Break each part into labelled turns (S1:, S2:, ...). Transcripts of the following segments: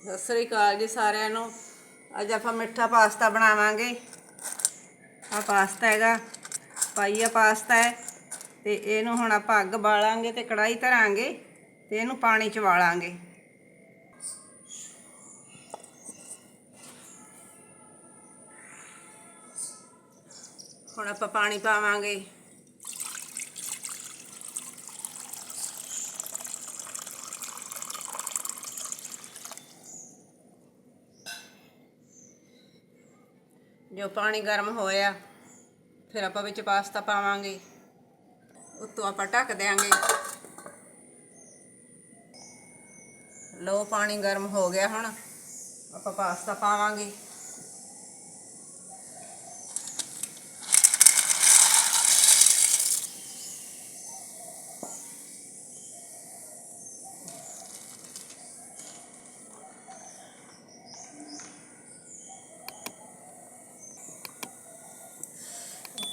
S1: ਸਤਿ ਸ੍ਰੀ ਅਕਾਲ ਜੀ ਸਾਰਿਆਂ ਨੂੰ। ਅੱਜ ਆਪਾਂ ਮਿੱਠਾ ਪਾਸਤਾ ਬਣਾਵਾਂਗੇ। ਆ ਪਾਸਤਾ ਹੈਗਾ, ਪਾਈਆ ਪਾਸਤਾ ਹੈ। ਤੇ ਇਹਨੂੰ ਹੁਣ ਆਪਾਂ ਅੱਗ ਬਾਲਾਂਗੇ ਤੇ ਕੜਾਈ ਧਰਾਂਗੇ ਤੇ ਇਹਨੂੰ ਪਾਣੀ ਚ ਵਾਲਾਂਗੇ। ਹੁਣ ਆਪਾਂ ਪਾਣੀ ਪਾਵਾਂਗੇ। ਜੋ ਪਾਣੀ ਗਰਮ ਹੋਇਆ, ਫਿਰ ਆਪਾਂ ਵਿੱਚ ਪਾਸਤਾ ਪਾਵਾਂਗੇ। ਉੱਤੋਂ ਆਪਾਂ ਢੱਕ ਦੇਾਂਗੇ ਲੋ ਪਾਣੀ ਗਰਮ ਹੋ ਗਿਆ ਹੁਣ। ਆਪਾਂ ਪਾਸਤਾ ਪਾਵਾਂਗੇ।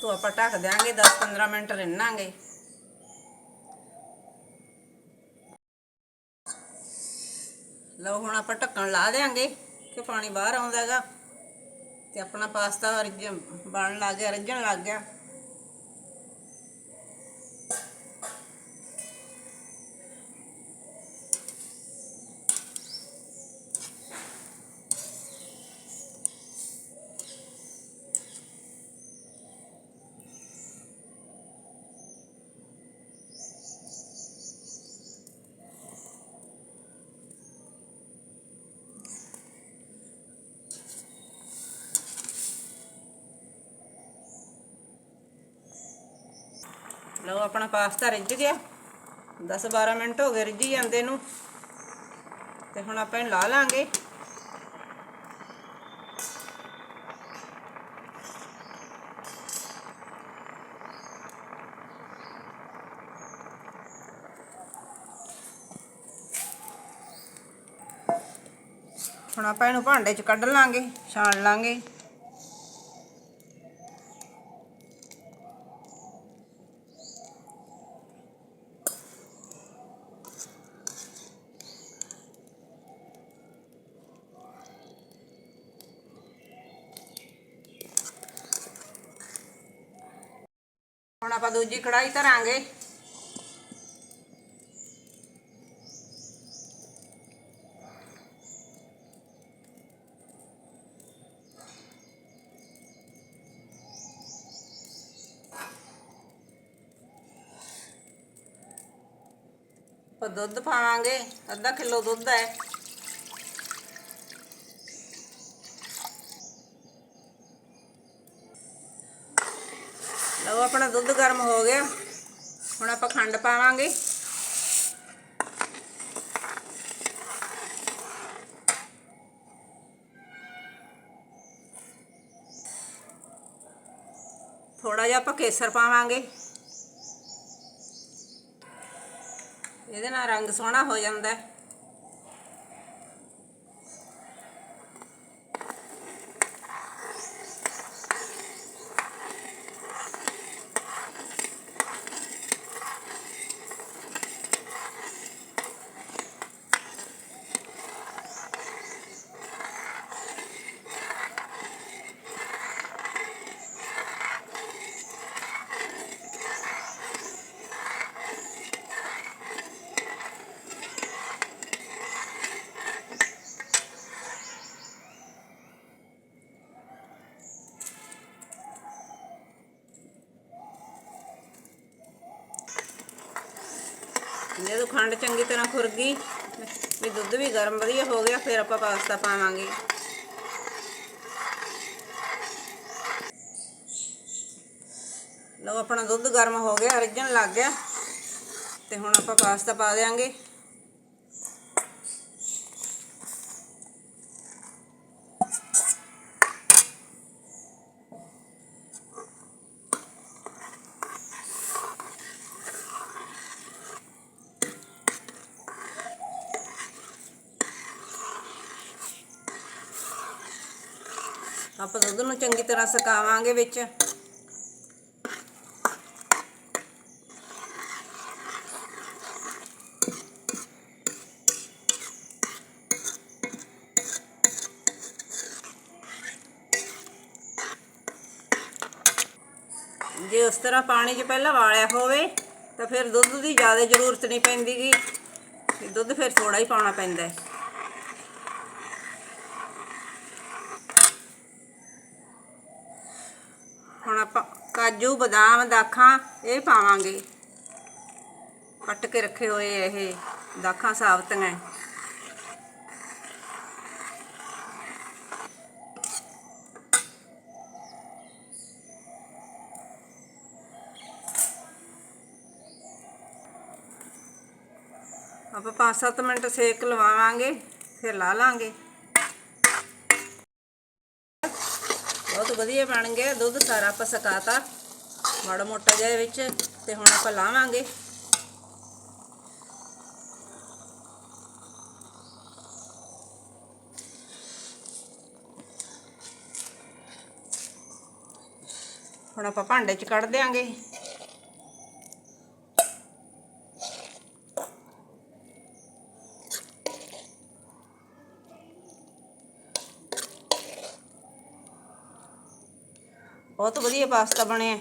S1: ਤੋਂ ਆਪਾਂ ਢੱਕ ਦਿਆਂਗੇ 10-15 ਮਿੰਟ ਰਿੰਨਾਂਗੇ। ਲਓ ਹੁਣ ਆਪਾਂ ਢੱਕਣ ਲਾ ਦੇਾਂਗੇ ਕਿ ਪਾਣੀ ਬਾਹਰ ਆਉਂਦਾ ਹੈਗਾ। ਤੇ ਆਪਣਾ ਪਾਸਤਾ ਰਿੱਝ ਬਣਨ ਲੱਗ ਗਿਆ ਰੱਜਣ ਲੱਗ ਗਿਆ। ਲਓ, ਆਪਣਾ ਪਾਸਤਾ ਰਿੱਝ ਗਿਆ। 10-12 ਮਿੰਟ ਹੋ ਗਏ ਰਿੱਝੀ ਜਾਂਦੇ ਨੂੰ। ਤੇ ਹੁਣ ਆਪਾਂ ਇਹਨੂੰ ਲਾ ਲਾਂਗੇ। ਹੁਣ ਆਪਾਂ ਇਹਨੂੰ ਭਾਂਡੇ 'ਚ ਕੱਢ ਲਾਂਗੇ, ਛਾਣ ਲਾਂਗੇ। ਆਪਾਂ ਦੂਜੀ ਕੜਾਈ ਧਰਾਂਗੇ। ਆਪਾਂ ਦੁੱਧ ਪਾਵਾਂਗੇ ਅੱਧਾ ਕਿਲੋ ਦੁੱਧ ਹੈ। ਲਓ ਆਪਣਾ ਦੁੱਧ ਗਰਮ ਹੋ ਗਿਆ। ਹੁਣ ਆਪਾਂ ਖੰਡ ਪਾਵਾਂਗੇ। ਥੋੜਾ ਜਿਹਾ ਆਪਾਂ ਕੇਸਰ ਪਾਵਾਂਗੇ। ਇਹਦੇ ਨਾਲ ਰੰਗ ਸੋਹਣਾ ਹੋ ਜਾਂਦਾ। ਹੈ ਜਦੋਂ ਖੰਡ ਚੰਗੀ ਤਰ੍ਹਾਂ ਖੁਰ ਗਈ ਵੀ ਦੁੱਧ ਵੀ ਗਰਮ ਵਧੀਆ ਹੋ ਗਿਆ, ਫਿਰ ਆਪਾਂ ਪਾਸਤਾ ਪਾਵਾਂਗੇ। ਲਓ, ਆਪਣਾ ਦੁੱਧ ਗਰਮ ਹੋ ਗਿਆ, ਰਿੱਝਣ ਲੱਗ ਗਿਆ। ਤੇ ਹੁਣ ਆਪਾਂ ਪਾਸਤਾ ਪਾ ਦੇਾਂਗੇ ਆਪਾਂ ਦੁੱਧ ਨੂੰ ਚੰਗੀ ਤਰ੍ਹਾਂ ਸਕਾਵਾਂਗੇ ਵਿੱਚ। ਜੇ ਉਸ ਤਰ੍ਹਾਂ ਪਾਣੀ 'ਚ ਪਹਿਲਾਂ ਵਾਲਿਆ ਹੋਵੇ, ਤਾਂ ਫਿਰ ਦੁੱਧ ਦੀ ਜ਼ਿਆਦਾ ਜ਼ਰੂਰਤ ਨਹੀਂ ਪੈਂਦੀਗੀ ਦੁੱਧ ਫਿਰ ਥੋੜਾ ਹੀ ਪਾਉਣਾ ਪੈਂਦਾ ਹੈ। ਹੁਣ ਆਪਾਂ ਕਾਜੂ, ਬਦਾਮ, ਦਾਖਾਂ ਇਹ ਪਾਵਾਂਗੇ। ਕੱਟ ਕੇ ਰੱਖੇ ਹੋਏ ਇਹ ਦਾਖਾਂ ਸਾਬਤੀਆਂ। ਆਪਾਂ 5-7 ਮਿੰਟ ਸੇਕ ਲਵਾਵਾਂਗੇ, ਫਿਰ ਲਾ ਲਾਂਗੇ। ਬਹੁਤ ਵਧੀਆ ਬਣ ਗਿਆ, ਦੁੱਧ ਸਾਰਾ ਆਪਾਂ ਸੁਕਾਤਾ, ਮਾੜਾ ਮੋਟਾ ਜਿਹਾ ਵਿੱਚ, ਤੇ ਹੁਣ ਆਪਾਂ ਲਾਵਾਂਗੇ। ਹੁਣ ਆਪਾਂ ਭਾਂਡੇ 'ਚ ਕੱਢ ਦਿਆਂਗੇ। ਬਹੁਤ ਵਧੀਆ ਪਾਸਤਾ ਬਣਿਆ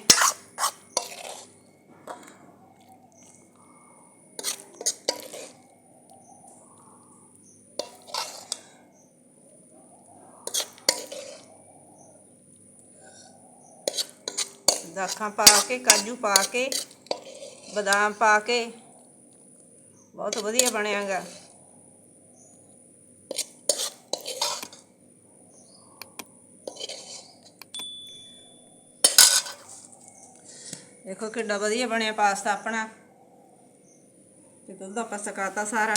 S1: ਦਾਖਾਂ ਪਾ ਕੇ ਕਾਜੂ ਪਾ ਕੇ ਬਦਾਮ ਪਾ ਕੇ ਬਹੁਤ ਵਧੀਆ ਬਣਿਆਗਾ ਦੇਖੋ ਕਿੰਨਾ ਵਧੀਆ ਬਣਿਆ ਪਾਸਤਾ ਆਪਣਾ। ਤੇ ਦੁੱਧ ਆਪਾਂ ਸਕਾਤਾ ਸਾਰਾ।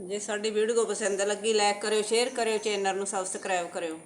S1: ਜੇ ਸਾਡੀ ਵੀਡੀਓ ਪਸੰਦ ਲੱਗੀ ਲਾਈਕ ਕਰਿਓ ਸ਼ੇਅਰ ਕਰਿਓ ਚੈਨਲ ਨੂੰ ਸਬਸਕ੍ਰਾਈਬ ਕਰਿਓ।